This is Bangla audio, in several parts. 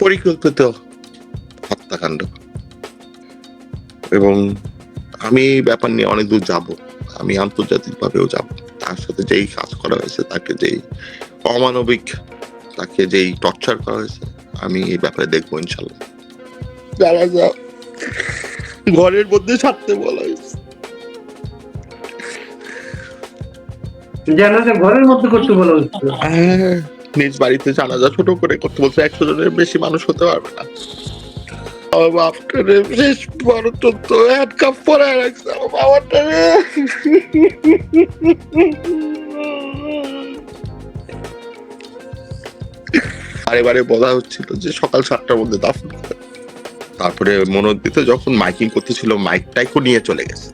পরিকল্পিত হত্যাকাণ্ড। এবং আমি এই ব্যাপার নিয়ে অনেক দূর যাব। আমি আন্তর্জাতিক ভাবেও যাব। তার সাথে যেই কাজ করা হয়েছে তাকে যেই অমানবিক তাকে যেই টর্চার করা হয়েছে আমি এই ব্যাপারে দেখব ইনশাল্লাহ। যারা যা। ঘরের মধ্যে ছাড়তে বলা হয়েছে। জানাজা ঘরের মধ্যে করতে বলা হচ্ছিল হ্যাঁ, নিজ বাড়িতে জানাজা ছোট করে করতে বলছে, একশো জনের বেশি মানুষ হতে পারবে না। শেষ পর্যন্ত হ্যান্ড কাপ পরে রাখছে আমার বারে যে সকাল সাতটার মধ্যে তারপরে মনোদিতে যখন মাইকিং করতেছিল, মাইক টাইকও নিয়ে চলে গেছে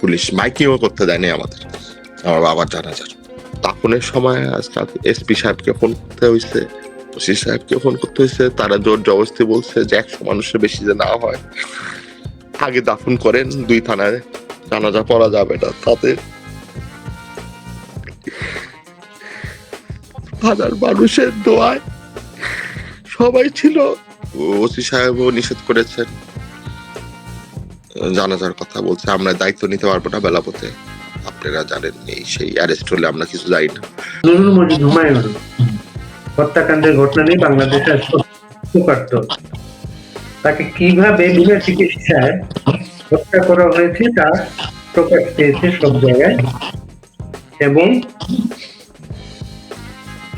পুলিশ মাইকিংও করতে দেয়নি আমাদের। আমার বাবার জানাজার দাফনের সময় আজকাল এসপি সাহেবকে ফোন করতে হয়েছে ওসি সাহেবকে ফোন করতে হয়েছে তারা জোর জবরদস্তি বলছে যে একশো মানুষের বেশি যে না হয়। আগে দাফন করেন, দুই থানায় জানাজা পড়া যাবে না, তাতে হাজার মানুষের দোয়ায় সবাই ছিল। ওসি সাহেবও নিষেধ করেছেন। জানাজার কথা বলছে, আমরা দায়িত্ব নিতে পারব না বেলাপথে আপনারা জানেন এই সেই অ্যারেস্ট হলে আমরা কিছু যাই না। নুরুল মজিদ হুমায়ুন। হত্যাকাণ্ডের ঘটনা নিয়ে বাংলাদেশের শোকার্ত তাকে কীভাবে বিনা চিকিৎসায় হত্যা করা হয়েছে তা প্রকাশ পেয়েছে সব জায়গায়। এবং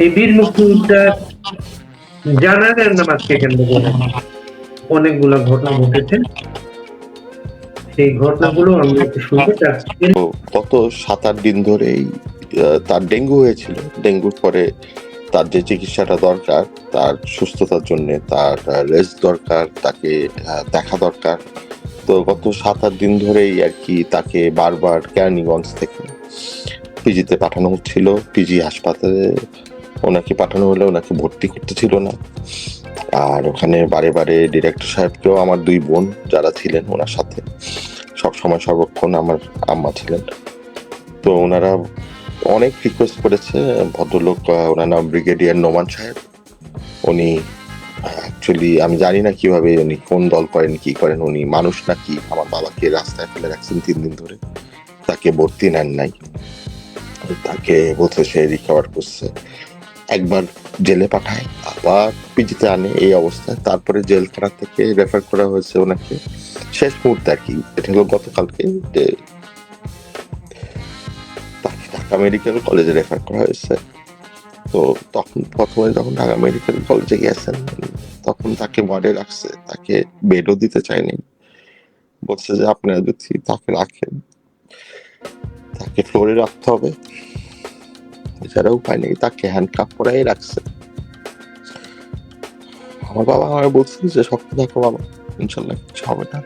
এই বীর মুক্তিযোদ্ধার জানাজার নামাজকে কেন্দ্র করে অনেকগুলো ঘটনা ঘটেছে। সেই ঘটনাগুলো আমরা একটু শুনব গত সাত আট দিন ধরেই তার ডেঙ্গু হয়েছিল। ডেঙ্গুর পরে তার যে চিকিৎসাটা দরকার, তার সুস্থতার জন্য তার রেস্ট দরকার, তাকে দেখা দরকার। তো গত সাত আট দিন ধরেই আর কি তাকে বারবার কেরানীগঞ্জ থেকে পিজিতে পাঠানো হচ্ছিল। পিজি হাসপাতালে ওনাকে পাঠানো হলে ওনাকে ভর্তি করতে ছিল না। আর ওখানে বারে বারে ডিরেক্টর সাহেবকেও আমার দুই বোন যারা ছিলেন ওনার সাথে সব সময় সর্বক্ষণ আমার আম্মা ছিলেন। তো ওনারা অনেক রিকোয়েস্ট করেছে, ভদ্রলোক ওনার নাম ব্রিগেডিয়ার নোমান সাহেব। উনি অ্যাকচুয়ালি আমি জানি না কীভাবে উনি কোন দল করেন, কি করেন, উনি মানুষ নাকি আমার বাবাকে রাস্তায় ফেলে রাখছেন তিন দিন ধরে। তাকে ভর্তি নেন নাই। তাকে বলছে সে রিকভার করছে। একবার জেলে পাঠায়, আবার পিজিতে আনে এই অবস্থায়। তারপরে জেলখানা থেকে রেফার করা হয়েছে ওনাকে। শেষ মুহূর্তে আর কি, এটা হলো গতকালকে ঢাকা মেডিকেল কলেজে রেফার করা হয়েছে। তো তখন প্রথমে যখন ঢাকা মেডিকেল কলেজে গেছেন তখন তাকে ওয়ার্ডে রাখছে। তাকে বেডও দিতে চায়নি। বলছে যে, আপনারা যদি তাকে রাখেন, তাকে ফ্লোরে রাখতে হবে। এছাড়া উপায় নেই। তাকে হ্যান্ড কাপ পরাই রাখছে। আমার বাবা আমার বলছে যে শক্ত থাকো বাবা। ইনশাল্লাহ কিছু হবে না।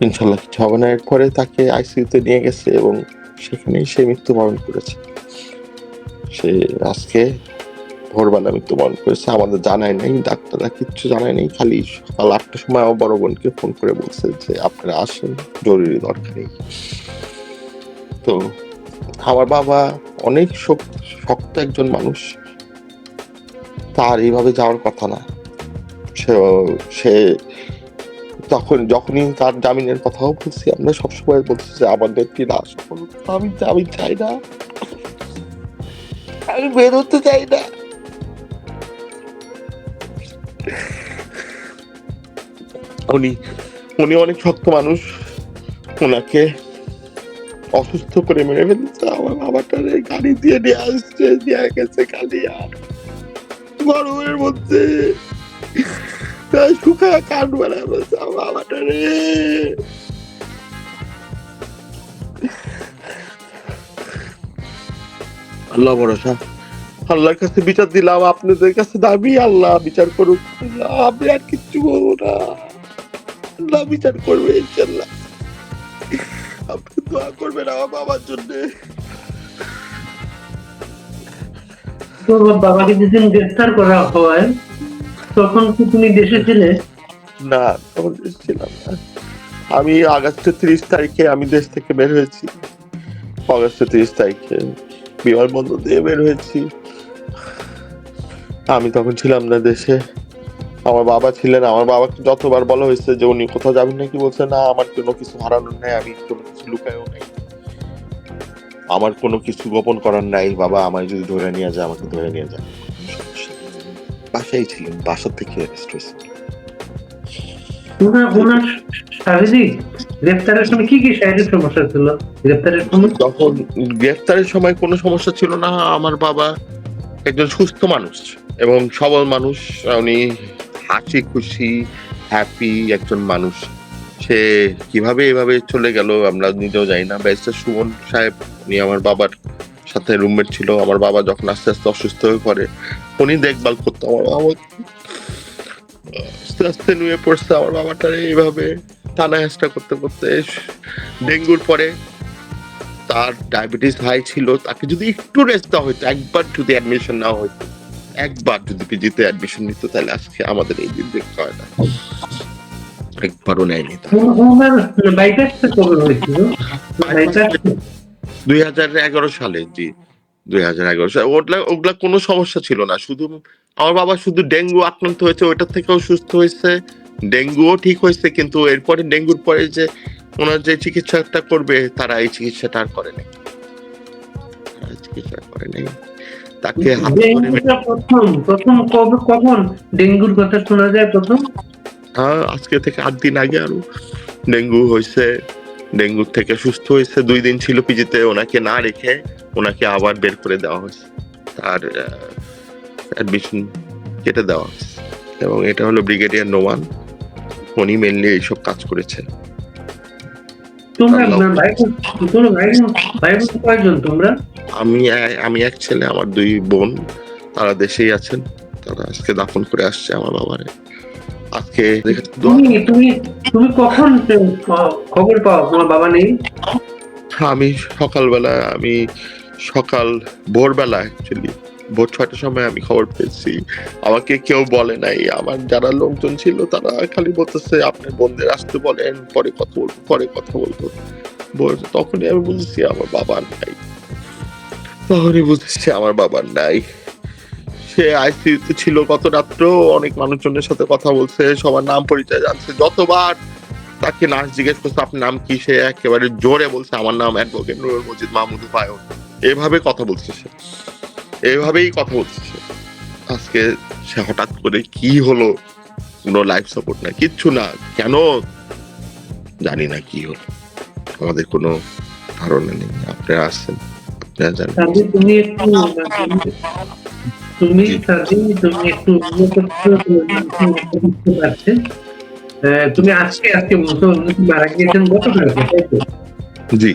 ইনশাল্লাহ কিছু হবে না। এরপরে তাকে আইসিইউতে নিয়ে গেছে এবং সেখানেই সে মৃত্যুবরণ করেছে। সে আজকে ভোরবেলা মৃত্যুবরণ করেছে। আমাদের জানায় নাই, ডাক্তাররা কিচ্ছু জানায় নাই। খালি সকাল আটটার সময় আমার বড় বোনকে ফোন করে বলছে যে, আপনারা আসেন, জরুরি দরকারি তো আমার বাবা অনেক শক- শক্ত একজন মানুষ। তার এইভাবে যাওয়ার কথা না। সে তখন যখনই তার জামিনের কথাও বলছি, আমরা সবসময় বলছি যে আমাদের কি লাশ আমি আমি চাই না। আমি বেরোতে চাই না। উনি উনি অনেক শক্ত মানুষ। ওনাকে অসুস্থ করে মেরে ফেলছে। আমার বাবাটারে গাড়ি দিয়ে নিয়ে আসছে দিয়ে গেছে আর। গরমের মধ্যে। শুকা কান বেড়া বলছে আমার বাবাটারে আল্লাহ ভরসা আল্লাহর কাছে বিচার দিলাম আপনাদের কাছে দাবি আল্লাহ বিচার করুক আমি আর কিচ্ছু বলব না আল্লাহ বিচার করবে ইনশাল্লাহ আপনি দোয়া করবেন আমার বাবার জন্য তোর বাবাকে যেদিন গ্রেফতার করা হয় তখন কি তুমি দেশে ছিলে? না, তখন দেশে ছিলাম না। আমি আগস্টের তিরিশ তারিখে আমি দেশ থেকে বের হয়েছি। আগস্টের তিরিশ তারিখে বিমানবন্দর দিয়ে বের হয়েছি। আমি তখন ছিলাম না দেশে। আমার বাবা ছিলেন, আমার বাবাকে যতবার বলা হয়েছে যে উনি কোথাও যাবেন নাকি বলছে, না, আমার কোনো কিছু হারানোর নাই, আমি কোনো কিছু লুকায়ও নাই। আমার কোনো কিছু গোপন করার নাই, বাবা, আমায় যদি ধরে নিয়ে যায় আমাকে ধরে নিয়ে যায়। বাসায় ছিলেন বাসা থেকে অ্যারেস্ট হয়েছে ওনার শারীরিক গ্রেপ্তারের সময় কি কি শারীরিক সমস্যা ছিল? গ্রেপ্তারের সময়? গ্রেফতারের সময় কোনো সমস্যা ছিল না আমার বাবা একজন সুস্থ মানুষ এবং সবল মানুষ। উনি হাসি খুশি হ্যাপি একজন মানুষ। সে কীভাবে এভাবে চলে গেল আমরা নিজেও জানি না। ব্যারিস্টার সুমন সাহেব উনি আমার বাবার সাথে রুমমেট ছিল। আমার বাবা যখন আস্তে আস্তে অসুস্থ হয়ে পড়ে উনি দেখভাল করতো আমার বাবা আস্তে আস্তে নুয়ে পড়ছে আমার বাবাটারে এইভাবে টানা হেঁচড়া করতে করতে। ডেঙ্গুর পরে তার ডায়াবেটিস হাই ছিল তাকে যদি একটু রেস্ট দেওয়া হতো একবার যদি অ্যাডমিশন নেওয়া হতো একবার যদি পিজিতে অ্যাডমিশন নিত তাহলে আজকে আমাদের এই দিন দেখতে হয় না। একবারও নেয়নি দুই হাজার এগারো সালে জি। দুই হাজার এগারো। সালে ওগুলা ওগুলা কোনো সমস্যা ছিল না। শুধু আমার বাবা শুধু ডেঙ্গু আক্রান্ত হয়েছে ওইটার থেকেও সুস্থ হয়েছে। ডেঙ্গুও ঠিক হয়েছে কিন্তু এরপরে ডেঙ্গুর পরে যে ওনার যে চিকিৎসাটা করবে তারা এই চিকিৎসাটা আর করে নাই চিকিৎসা করে নাই তাকে প্রথম প্রথম কবে কখন ডেঙ্গুর কথা শোনা যায় প্রথম? হ্যাঁ, আজকে থেকে আট দিন আগে আরও ডেঙ্গু হয়েছে। ডেঙ্গু থেকে সুস্থ হয়েছে। দুই দিন ছিল পিজিতে ওনাকে না রেখে ওনাকে আবার বের করে দেওয়া হয়েছে। তার অ্যাডমিশন কেটে দেওয়া হয়েছে। এবং এটা হলো ব্রিগেডিয়ার নোমান। উনি মেনলি এইসব কাজ করেছে আমি আমি এক ছেলে আমার দুই বোন। তারা দেশেই আছেন। তারা আজকে দাফন করে আসছে আমার বাবারে। আজকে তুমি তুমি তুমি কখন খবর পাও? তোমার বাবা নেই? আমি সকালবেলা আমি সকাল ভোরবেলা অ্যাকচুয়ালি ভোর ছয়টার সময় আমি খবর পেয়েছি। আমাকে কেউ বলে নাই। আমার যারা লোকজন ছিল তারা খালি বলতেছে আপনার বোনদের আসতে বলেন পরে কথা বলব পরে কথা বলব। বল- তখনই আমি বুঝেছি আমার বাবার নাই। তখনই বুঝেছি আমার বাবার নাই। সে আইসিইউতে ছিল গত রাত্র, অনেক মানুষজনের সাথে কথা বলছে, সবার নাম পরিচয় জানছে। যতবার তাকে নার্স জিজ্ঞেস করছে, আপনার নাম কি? সে একেবারে জোরে বলছে, আমার নাম অ্যাডভোকেট নুরুল মজিদ মাহমুদ ফায়ন এভাবে কথা বলছে সে। এভাবেই কথা বলছে সে। আজকে সে হঠাৎ করে কি হলো? কোনো লাইফ সাপোর্ট না কিচ্ছু না। কেন? জানি না কি হলো। আমাদের কোনো ধারণা নেই। আপনারা আসছেন, আপনারা জানেন। তুমি একটু তুমি জি। তুমি একটু বুঝতে পারছে। তুমি আজকে আজকে মারা গিয়েছেন গতকালকে তাই তো? জি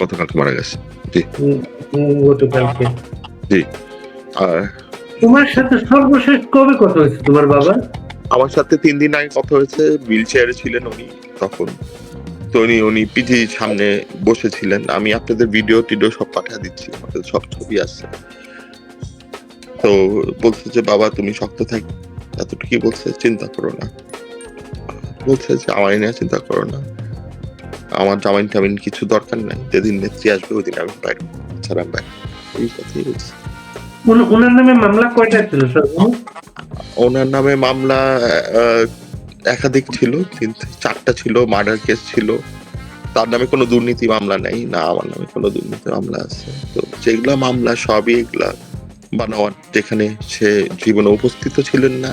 গতকালকে মারা গেছে। গতকালকে। আর তোমার সাথে সর্বশেষ কবে কথা হয়েছে তোমার বাবা? আমার সাথে তিন দিন আগে কথা হয়েছে। হুইল চেয়ারে ছিলেন উনি তখন। তো উনি উনি পিঠি সামনে বসেছিলেন। আমি আপনাদের ভিডিও টিডিও সব পাঠিয়ে দিচ্ছি। সব ছবি আছে। তো বলছে যে বাবা তুমি শক্ত থাক এতটুকুই বলছে চিন্তা করো না। বলছে যে আমায় নিয়ে চিন্তা করো না। আমার জামাইন টামিন কিছু দরকার নাই। যেদিন নেত্রী আসবে ওই দিন আমি বাইরে ছাড়া বাইরে এই কথাই বলছে। ওনার নামে মামলা কয়টা ছিল ওনার নামে মামলা আহ, একাধিক ছিল চারটা ছিল মার্ডার কেস ছিল। তার নামে কোনো দুর্নীতি মামলা নেই না আমার নামে কোনো দুর্নীতি মামলা আছে। তো যেগুলা মামলা সবই এগুলা বানাওয়ার যেখানে সে জীবনে উপস্থিত ছিলেন না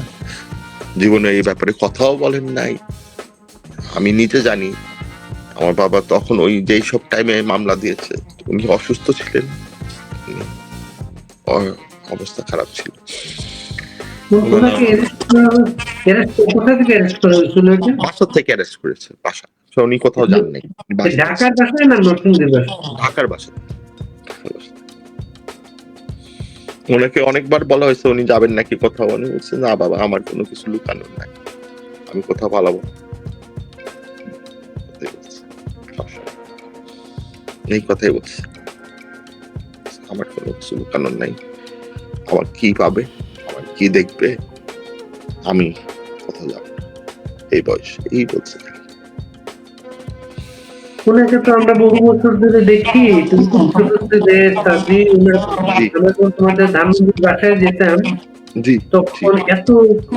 জীবনে এই ব্যাপারে কথাও বলেন নাই। আমি নিজে জানি আমার বাবা তখন ওই যেই সব টাইমে মামলা দিয়েছে উনি অসুস্থ ছিলেন অবস্থা খারাপ ছিল? বাসা থেকে অ্যারেস্ট করেছে বাসা। উনি কোথাও যান নাই। ঢাকার বাসায় না নরসিংদীর ঢাকার বাসা ওনাকে অনেকবার বলা হয়েছে, উনি যাবেন নাকি কোথাও উনি বলছে, না বাবা, আমার কোনো কিছু লুকানোর নাই আমি কোথাও পালাবো না।" কথাই বলছে। সবসময়। এই কথাই বলছে আমার কোনো কিছু লুকানোর নাই আমার কি পাবে, আমার কি দেখবে, আমি কোথাও যাব। এই বয়স, এই বলছে ওনাকে তো আমরা বহু বছর ধরে দেখি তোমাদের ধানমন্ডির বাসায় যেতাম তখন এত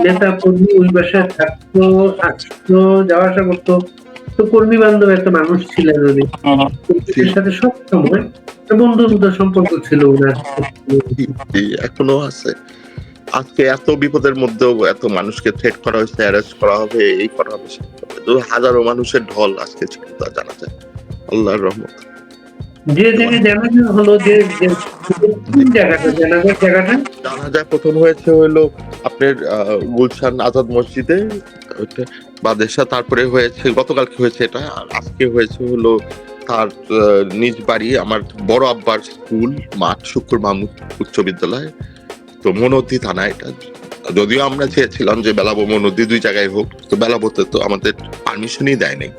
নেতা কর্মী ওই বাসায় থাকতো আসতো যাওয়া আসা করতো তো কর্মী বান্ধব একটা মানুষ ছিলেন উনি সাথে সব সময় বন্ধুত্ব সম্পর্ক ছিল ওনার। এখনও আছে। আজকে এত বিপদের মধ্যেও এত মানুষকে থ্রেট করা হয়েছে অ্যারেস্ট করা হবে এই করা হবে। তো হাজারো মানুষের ঢল আজকে ছিল তা জানা যায়। আল্লাহর রহমত। যে জায়গায় হলো যে যে- জায়গাটা জায়গাটা? জানা প্রথম হয়েছে হলো আপনার আহ, গুলশান আজাদ মসজিদে বাদেশা তারপরে হয়েছে গতকালকে হয়েছে এটা আর আজকে হয়েছে হলো তার নিজ বাড়ি আমার বড় আব্বার স্কুল মাঠ শুক্র মাহমুদ উচ্চ বিদ্যালয় তো মনদী থানা এটা। যদিও আমরা চেয়েছিলাম যে বেলাবো নদী দুই জায়গায় হোক, তো বেলাবোতে তো আমাদের পারমিশনই দেয় নাই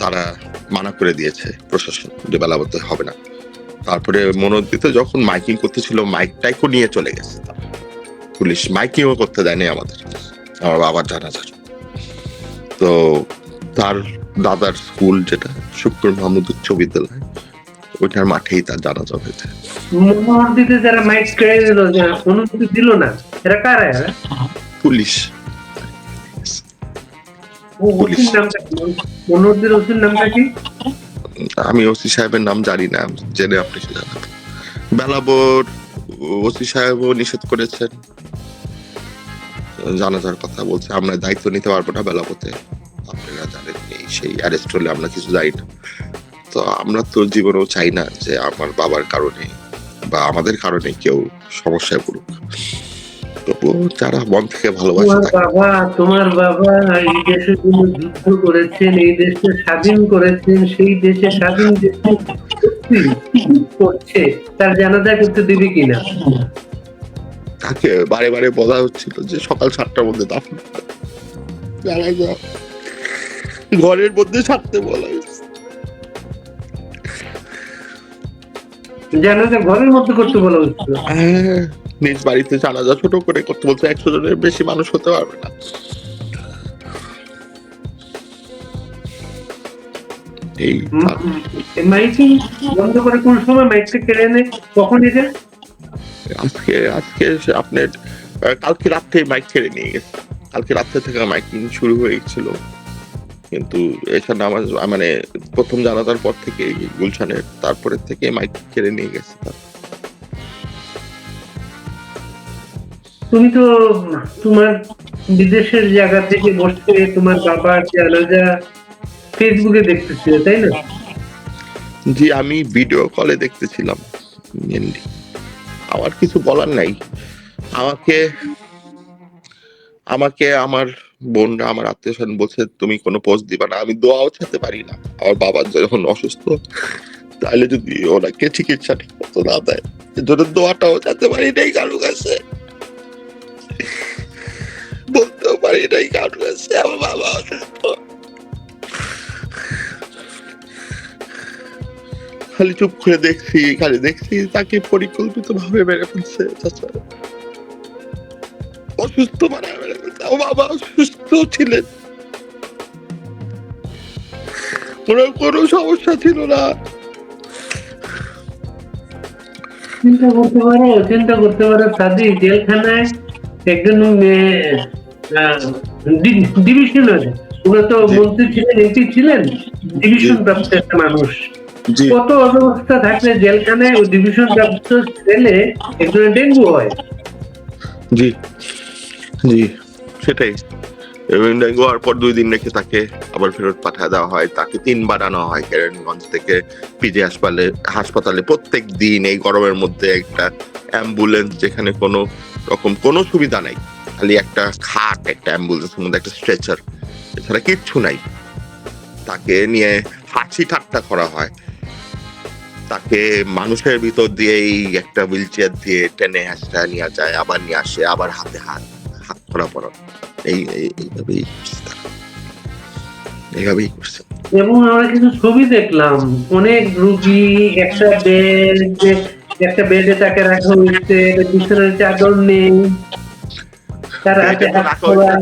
তারা মানা করে দিয়েছে প্রশাসন যে বেলাবোতে হবে না। তারপরে মনোদিতে যখন মাইকিং করতেছিল মাইক টাইকও নিয়ে চলে গেছে। পুলিশ মাইকিংও করতে দেয়নি আমাদের, আমার বাবার জানাজার। তো তার দাদার স্কুল যেটা, শুক্র মাহমুদ উচ্চ বিদ্যালয়, ওইটার মাঠেই তার জানাজা হয়েছে। মোহর দিতে যারা মাইক কেড়ে দিল অনুমতি দিল না এরা পুলিশ। নামটা কি? আমি ওসি সাহেবের নাম জানি না জেনে আপনি জানাবেন বেলাবোর ওসি সাহেবও নিষেধ করেছেন। জানাজার কথা বলছে আমরা দায়িত্ব নিতে পারব না বেলাবোতে আপনারা জানেন এই সেই অ্যারেস্ট হলে আমরা কিছু যাই না। তো আমরা তো জীবনেও চাই না যে আমার বাবার কারণে বা আমাদের কারণে কেউ সমস্যায় পড়ুক। তবু যারা মন থেকে ভালোবাসে বাবা তোমার বাবা এই দেশের জন্য যুদ্ধ করেছেন এই দেশকে স্বাধীন করেছেন সেই দেশে স্বাধীন দেশে করছে তার জানাজা করতে দিবি কিনা? তাকে বারে বারে বলা হচ্ছিল যে সকাল সাতটার মধ্যে দাফন ঘরের মধ্যে থাকতে বলা হয়েছে। জানাজা ঘরের মধ্যে করতে বলা হচ্ছিল হ্যাঁ, নিজ বাড়িতে জানাজা ছোট করে করতে বলছে একশো জনের বেশি মানুষ হতে পারবে না। এই মাইকিং বন্ধ করে কোন সময় মাইকটা কেড়ে নেয় কখন এটা আজকে আজকে আপনার আহ, কালকে রাত্রে মাইক ছেড়ে নিয়ে গেছে। কালকে রাত্রে থেকে মাইকিং শুরু হয়ে গেছিল। কিন্তু এখানে আমার মানে প্রথম জানাজার পর থেকে গুলশানের তারপরে থেকে মাইক ছেড়ে নিয়ে গেছে তুমি তো তোমার বিদেশের জায়গা থেকে বসে তোমার বাবার জানাজা ফেসবুকে দেখতেছিলে, তাই না? জি, আমি ভিডিও কলে দেখতেছিলাম মেনলি আমার কিছু বলার নাই। আমাকে আমাকে আমার বোনরা, আমার আত্মীয় স্বজন বলছে, তুমি কোনো পোস্ট দিবা না। আমি দোয়াও ছাড়তে পারি না। আমার বাবা যখন অসুস্থ, তাহলে যদি ওনাকে চিকিৎসা ঠিক মতো না দেয় দোয়াটাও ছাড়তে পারি নাই কারও কাছে। বলতেও পারি নাই কারও কাছে আমার বাবা অসুস্থ। খালি চুপ করে দেখছি, খালি দেখছি তাকে পরিকল্পিত ভাবে মেরে ফেলছে অসুস্থ মানে মেরে ফেলছে, আমার বাবা অসুস্থ ছিলেন। কোনো সমস্যা ছিল না। চিন্তা করতে পারো, চিন্তা করতে পারো সাদি জেলখানায় একজন ডিভিশনার। তো মন্ত্রী ছিলেন এমপি ছিলেন ডিভিশন প্রাপ্ত একটা মানুষ। কত থাকলে জেলখানায় ওই ডিভিশন প্রাপ্ত ছেলে একজনের ডেঙ্গু হয়? জি। জি সেটাই। এবং ডেঙ্গু হওয়ার পর দুই দিন রেখে তাকে আবার ফেরত পাঠিয়ে দেওয়া হয়। তাকে তিনবার আনা হয় কেরানীগঞ্জ থেকে পিজি হাসপাতালে হাসপাতালে প্রত্যেক দিন এই গরমের মধ্যে একটা অ্যাম্বুলেন্স যেখানে কোনো রকম কোনো সুবিধা নাই। খালি একটা খাট, একটা অ্যাম্বুলেন্সের মধ্যে একটা স্ট্রেচার এছাড়া কিচ্ছু নাই। তাকে নিয়ে হাসি ঠাট্টা করা হয়। তাকে মানুষের ভিতর দিয়েই একটা হুইল চেয়ার দিয়ে টেনে হাসটা নিয়ে যায়, আবার নিয়ে আসে, আবার হাতে হাত হাত করা পড়া। এই, এই- এইভাবেই এইভাবেই করছে। এবং আমরা কিছু ছবি দেখলাম, অনেক রুগী বেড একটা বেডে তাকে রাখা হয়েছে বিছানার চাদর নেই।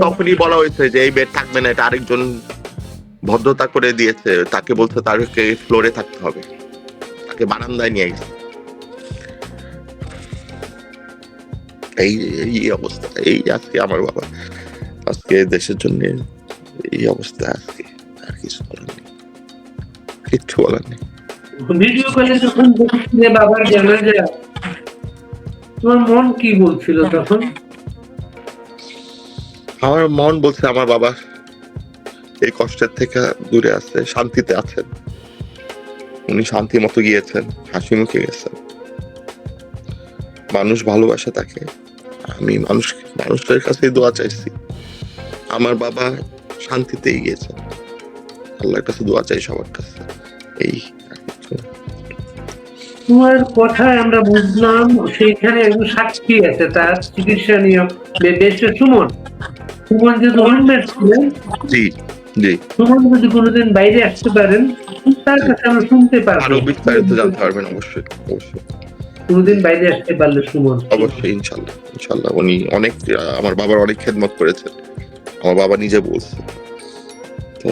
তখনই বলা হয়েছে যে এই বেড থাকবে না এটা আরেকজন ভদ্রতা করে দিয়েছে তাকে বলছে তাকে ফ্লোরে থাকতে হবে। তাকে বারান্দায় নিয়ে গেছে এই এই অবস্থা এই আজকে আমার বাবা আজকে দেশের জন্য এই অবস্থা আজকে আর কিছু বলার নেই। কিচ্ছু বলার নেই। ভিডিও কলে যখন দেখছিলে বাবার জানাজা তোমার মন কি বলছিল তখন? আমার মন বলছে আমার বাবা এই কষ্টের থেকে দূরে আছে, শান্তিতে আছেন। উনি শান্তি মতো গিয়েছেন, হাসি মুখে গেছেন। মানুষ ভালোবাসে তাকে। আমি মানুষ, মানুষের কাছে দোয়া চাইছি। আমার বাবা শান্তিতেই গিয়েছেন। আল্লাহর কাছে দোয়া চাই সবার কাছে। এই। তোমার কথায় আমরা বুঝলাম সেইখানে একজন সাক্ষী আছে তার চিকিৎসা নিয়ে বেশে সুমন। সুমন যে ছিলেন জি জি। সুমন যদি কোনোদিন বাইরে আসতে পারেন তার কাছে আমরা শুনতে আরও বিস্তারিত জানতে পারবেন অবশ্যই অবশ্যই। কোনোদিন বাইরে আসতে পারলে সুমন। অবশ্যই ইনশাল্লাহ ইনশাল্লাহ। উনি অনেক আমার বাবার অনেক খেদমত করেছেন আমার বাবা নিজে বলছে। তো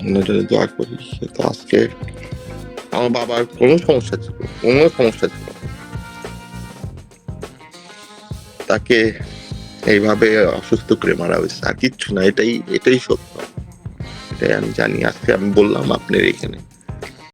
ওনার দোয়া করি তো আজকে আমার বাবার কোনো সমস্যা ছিল কোনো সমস্যা ছিল তাকে এইভাবে অসুস্থ করে মারা হয়েছে। আর কিচ্ছু না, এটাই এটাই সত্য। এটাই আমি জানি। আজকে আমি বললাম আপনার এখানে।